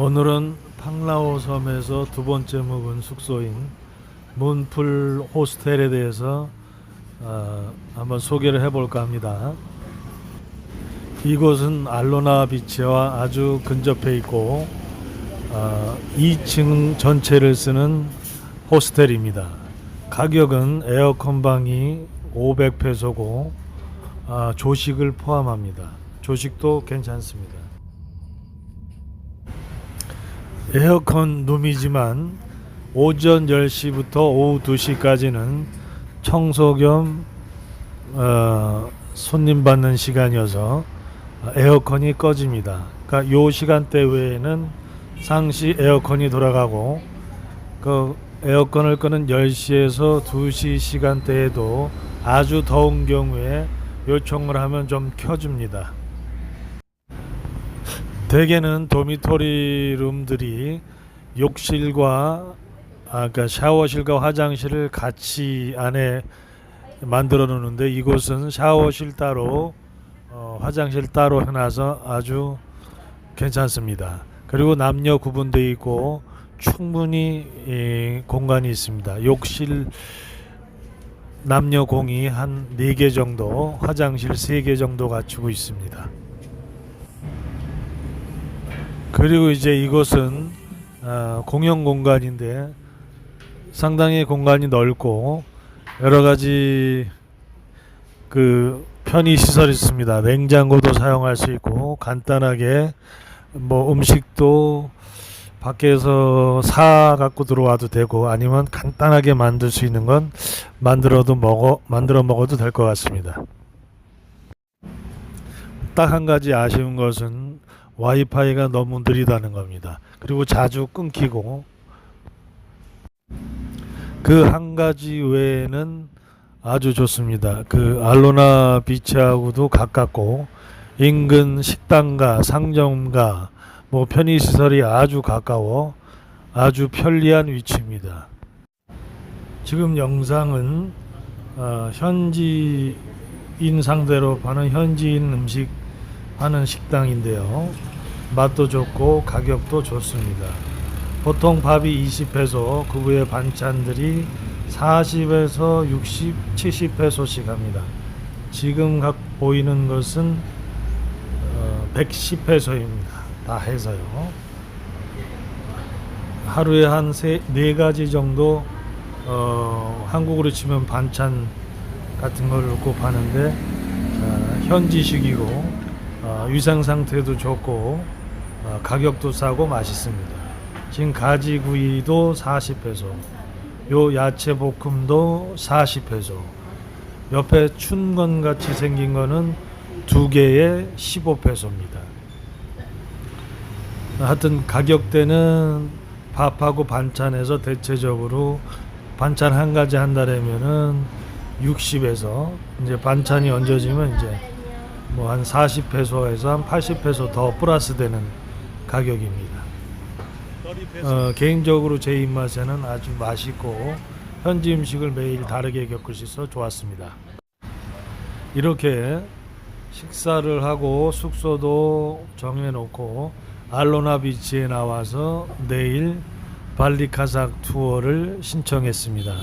오늘은 팡라오 섬에서 두 번째 묵은 숙소인 문풀 호스텔에 대해서 어, 한번 소개를 해볼까 합니다. 이곳은 알로나 비치와 아주 근접해 있고 어, 2층 전체를 쓰는 호스텔입니다. 가격은 에어컨 방이 500페소고 아, 조식을 포함합니다. 조식도 괜찮습니다. 에어컨 룸이지만 오전 10시부터 오후 2시까지는 청소 겸 어, 손님 받는 시간이어서 에어컨이 꺼집니다. 그러니까 요 시간대 외에는 상시 에어컨이 돌아가고 그 에어컨을 끄는 10시에서 2시 시간대에도 아주 더운 경우에 요청을 하면 좀 켜줍니다. 대개는 도미토리 룸들이 욕실과 아, 그러니까 샤워실과 화장실을 같이 안에 만들어 놓는데 이곳은 샤워실 따로 어, 화장실 따로 해놔서 아주 괜찮습니다. 그리고 남녀 구분되어 있고 충분히 이, 공간이 있습니다. 욕실 남녀 공이 한 4개 정도, 화장실 3개 정도 갖추고 있습니다. 그리고 이제 이곳은 어, 공용 공간인데 상당히 공간이 넓고 여러 가지 그 편의 시설이 있습니다. 냉장고도 사용할 수 있고 간단하게 뭐 음식도 밖에서 사 갖고 들어와도 되고 아니면 간단하게 만들 수 있는 건 만들어도 먹어 만들어 먹어도 될 것 같습니다. 딱 한 가지 아쉬운 것은 와이파이가 너무 느리다는 겁니다. 그리고 자주 끊기고 그 한 가지 외에는 아주 좋습니다. 그 알로나 비치하고도 가깝고 인근 식당과 상점과 뭐 편의 시설이 아주 가까워 아주 편리한 위치입니다. 지금 영상은 어, 현지인 상대로 파는 현지인 음식 하는 식당인데요. 맛도 좋고 가격도 좋습니다. 보통 밥이 20페소, 그 외에 반찬들이 40에서 60, 70페소씩 합니다. 지금 각 보이는 것은 어, 110페소입니다. 다 해서요. 하루에 한 세 네 가지 정도 어, 한국으로 치면 반찬 같은 걸 넣고 파는데 어, 현지식이고 어, 위생 상태도 좋고 어, 가격도 싸고 맛있습니다. 지금 가지구이도 40페소, 요 야채 볶음도 40페소, 옆에 춘건 같이 생긴 거는 두 개에 15페소입니다. 하여튼 가격대는 밥하고 반찬에서 대체적으로 반찬 한 가지 한다라면은 60에서 이제 반찬이 얹어지면 이제 뭐 한 40페소에서 한 80페소 더 플러스 되는 가격입니다. 어, 개인적으로 제 입맛에는 아주 맛있고 현지 음식을 매일 다르게 겪을 수 있어 좋았습니다. 이렇게 식사를 하고 숙소도 정해놓고 알로나 비치에 나와서 내일 발리카삭 투어를 신청했습니다.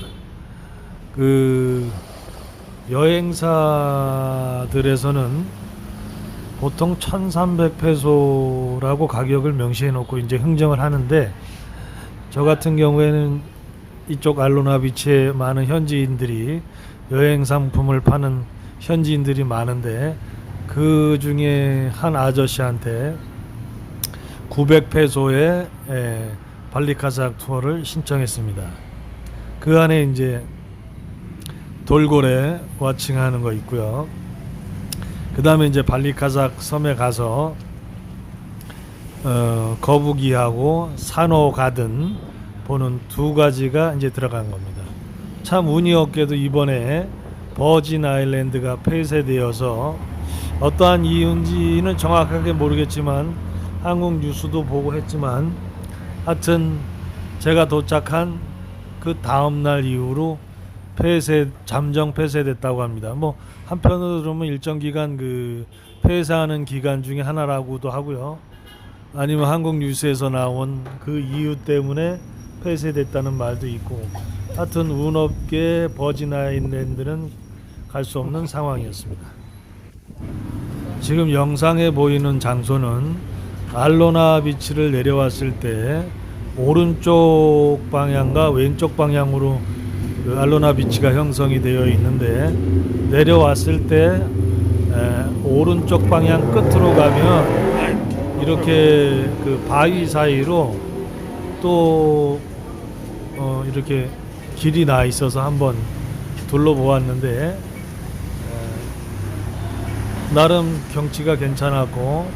그 여행사들에서는 보통 1300페소라고 가격을 명시해 놓고 이제 흥정을 하는데 저 같은 경우에는 이쪽 알로나 비치에 많은 현지인들이 여행 상품을 파는 현지인들이 많은데 그 중에 한 아저씨한테 900페소의 발리카삭 투어를 신청했습니다. 그 안에 이제 돌고래 와칭하는 거 있고요. 그 다음에 이제 발리카삭 섬에 가서 어, 거북이하고 산호 가든 보는 두 가지가 이제 들어간 겁니다. 참 운이 없게도 이번에 버진 아일랜드가 폐쇄되어서 어떠한 이유인지는 정확하게 모르겠지만 한국 뉴스도 보고 했지만 하여튼 제가 도착한 그 다음 날 이후로 폐쇄 잠정 폐쇄됐다고 합니다. 뭐 한편으로 들으면 일정 기간 그 폐쇄하는 기간 중에 하나라고도 하고요. 아니면 한국 뉴스에서 나온 그 이유 때문에 폐쇄됐다는 말도 있고 하여튼 운업계 버진 아일랜드는 갈 수 없는 상황이었습니다. 지금 영상에 보이는 장소는 알로나 비치를 내려왔을 때 오른쪽 방향과 왼쪽 방향으로 그 알로나 비치가 형성이 되어 있는데 내려왔을 때 에, 오른쪽 방향 끝으로 가면 이렇게 그 바위 사이로 또 어, 이렇게 길이 나 있어서 한번 둘러보았는데 에, 나름 경치가 괜찮았고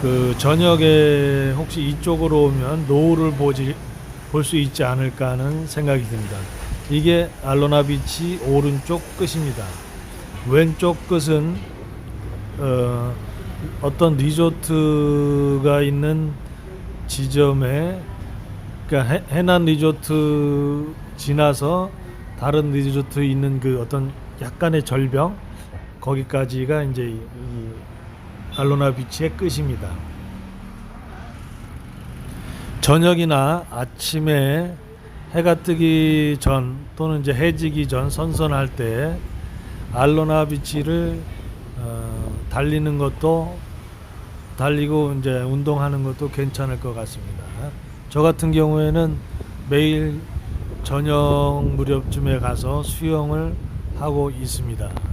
그 저녁에 혹시 이쪽으로 오면 노을을 보지 볼 수 있지 않을까 하는 생각이 듭니다. 이게 알로나 비치 오른쪽 끝입니다. 왼쪽 끝은 어, 어떤 리조트가 있는 지점에 그러니까 해, 해난 리조트 지나서 다른 리조트 있는 그 어떤 약간의 절벽 거기까지가 이제 알로나 비치의 끝입니다. 저녁이나 아침에 해가 뜨기 전 또는 이제 해지기 전 선선할 때 알로나 비치를 어, 달리는 것도 달리고 이제 운동하는 것도 괜찮을 것 같습니다. 저 같은 경우에는 매일 저녁 무렵쯤에 가서 수영을 하고 있습니다.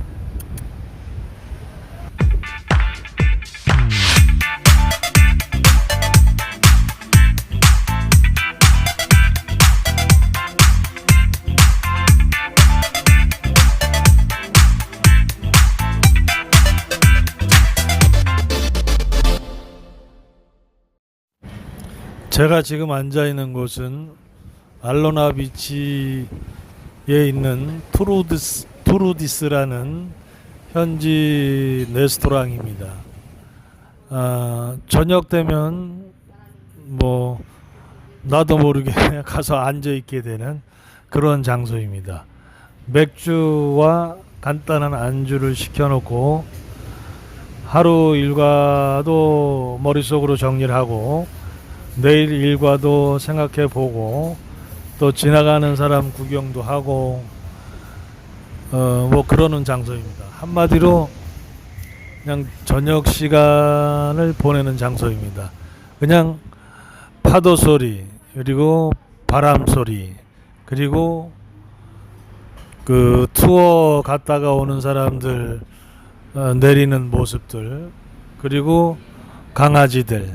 제가 지금 앉아 있는 곳은 알로나 비치에 있는 투루디스, 투루디스라는 현지 레스토랑입니다. 아, 저녁 되면 뭐 나도 모르게 가서 앉아 있게 되는 그런 장소입니다. 맥주와 간단한 안주를 시켜놓고 하루 일과도 머릿속으로 정리를 하고 내일 일과도 생각해 보고 또 지나가는 사람 구경도 하고 어 뭐 그러는 장소입니다. 한마디로 그냥 저녁 시간을 보내는 장소입니다. 그냥 파도 소리 그리고 바람 소리 그리고 그 투어 갔다가 오는 사람들 어, 내리는 모습들 그리고 강아지들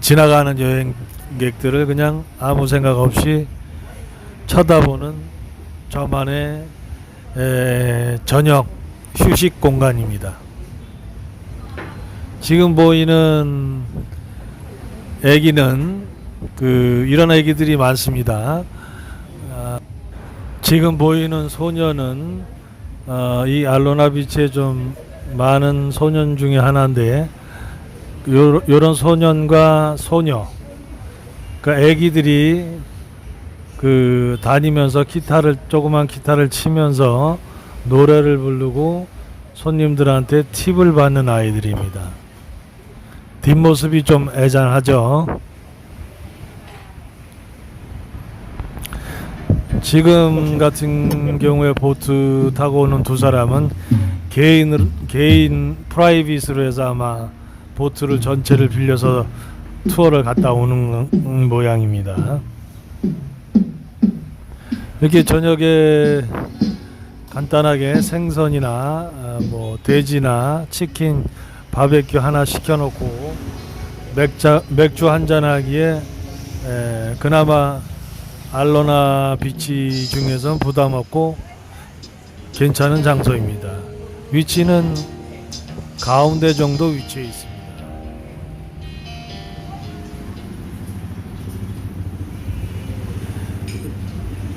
지나가는 여행객들을 그냥 아무 생각 없이 쳐다보는 저만의 에, 저녁 휴식 공간입니다. 지금 보이는 애기는 그 이런 애기들이 많습니다. 아, 지금 보이는 소녀는 어, 이 알로나 비치에 좀 많은 소년 중에 하나인데 요, 요런 소년과 소녀 그 애기들이 그 다니면서 기타를 조그만 기타를 치면서 노래를 부르고 손님들한테 팁을 받는 아이들입니다. 뒷모습이 좀 애잔하죠. 지금 같은 경우에 보트 타고 오는 두 사람은 개인 개인 프라이빗으로 해서 아마 보트를 전체를 빌려서 투어를 갔다 오는 모양입니다. 이렇게 저녁에 간단하게 생선이나 아, 뭐 돼지나 치킨 바베큐 하나 시켜놓고 맥자, 맥주 한잔 하기에 에, 그나마 알로나 비치 중에선 부담 없고 괜찮은 장소입니다. 위치는 가운데 정도 위치해 있습니다.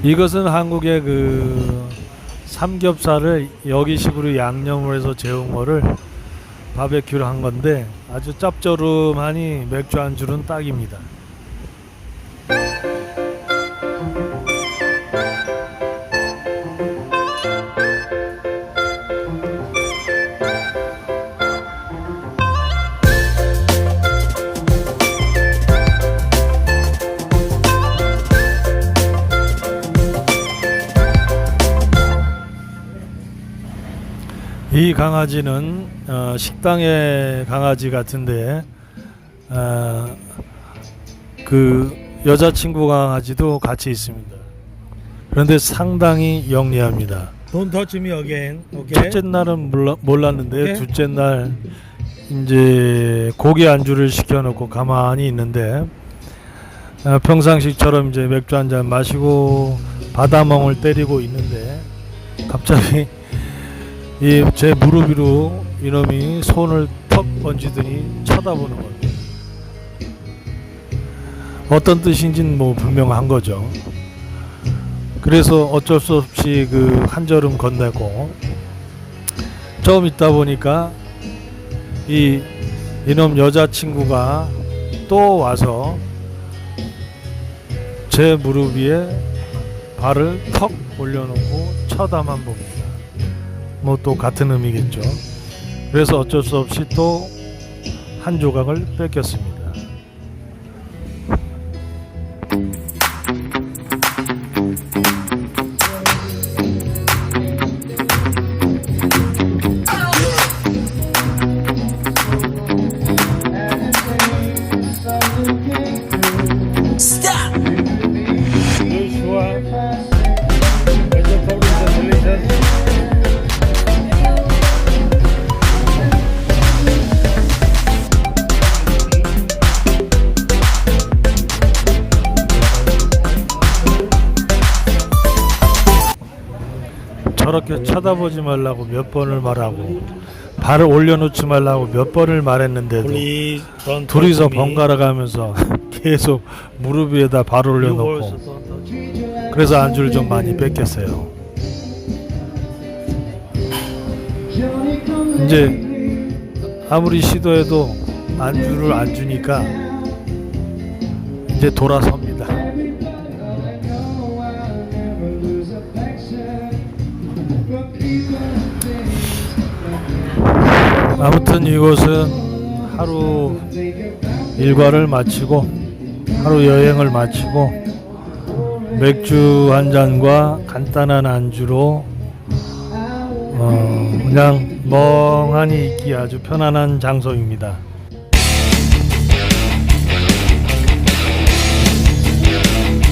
이것은 한국의 그 삼겹살을 여기식으로 양념을 해서 재운 거를 바베큐를 한 건데 아주 짭조름하니 맥주 안주는 딱입니다. 이 강아지는 어, 식당의 강아지 같은데 어, 그 여자친구 강아지도 같이 있습니다. 그런데 상당히 영리합니다. Don't touch me again. Okay. 첫째 날은 몰라, 몰랐는데 오케이. 둘째 날 이제 고기 안주를 시켜놓고 가만히 있는데 아, 평상시처럼 이제 맥주 한 잔 마시고 바다멍을 때리고 있는데 갑자기 이 제 무릎 위로 이놈이 손을 턱 얹히더니 쳐다보는 겁니다. 어떤 뜻인지는 뭐 분명한 거죠. 그래서 어쩔 수 없이 그한 걸음 건네고 좀 있다 보니까 이 이놈 여자친구가 또 와서 제 무릎 위에 발을 턱 올려놓고 쳐다만 봅니다. 뭐 또 같은 의미겠죠. 그래서 어쩔 수 없이 또 한 조각을 뺏겼습니다. 저렇게 쳐다보지 말라고 몇 번을 말하고 발을 올려놓지 말라고 몇 번을 말했는데도 둘이서. 번갈아 가면서 계속 무릎 위에다 발을 올려놓고. 그래서 안주를 좀 많이 뺏겼어요. 이제 아무리 시도해도 안주를 안 주니까 이제 돌아섭니다. 아무튼 이곳은 하루 일과를 마치고 하루 여행을 마치고 맥주 한 잔과 간단한 안주로 어, 그냥 멍하니 있기 아주 편안한 장소입니다.